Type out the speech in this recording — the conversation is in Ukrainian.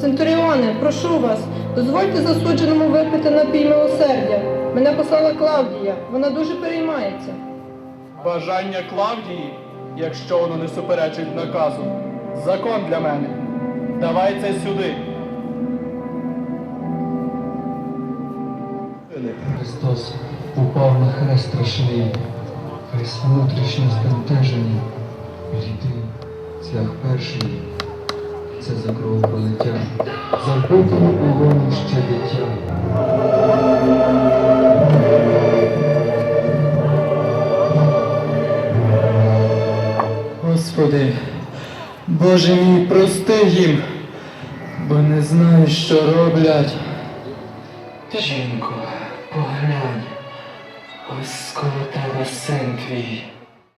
Центуріоне, прошу вас, дозвольте засудженому випити напій милосердя. Мене послала Клавдія, вона дуже переймається. Бажання Клавдії, якщо воно не суперечить наказу, закон для мене. Давай це сюди. Христос упав на хрест страшний, хрест внутрішньо збентежений, рідин цвях перший, це за кров полетя, за вбитим у ще дитя. Господи, Боже мій, прости їм, бо не знаю, що роблять. Жінко, поглянь, ось коло тебе син твій.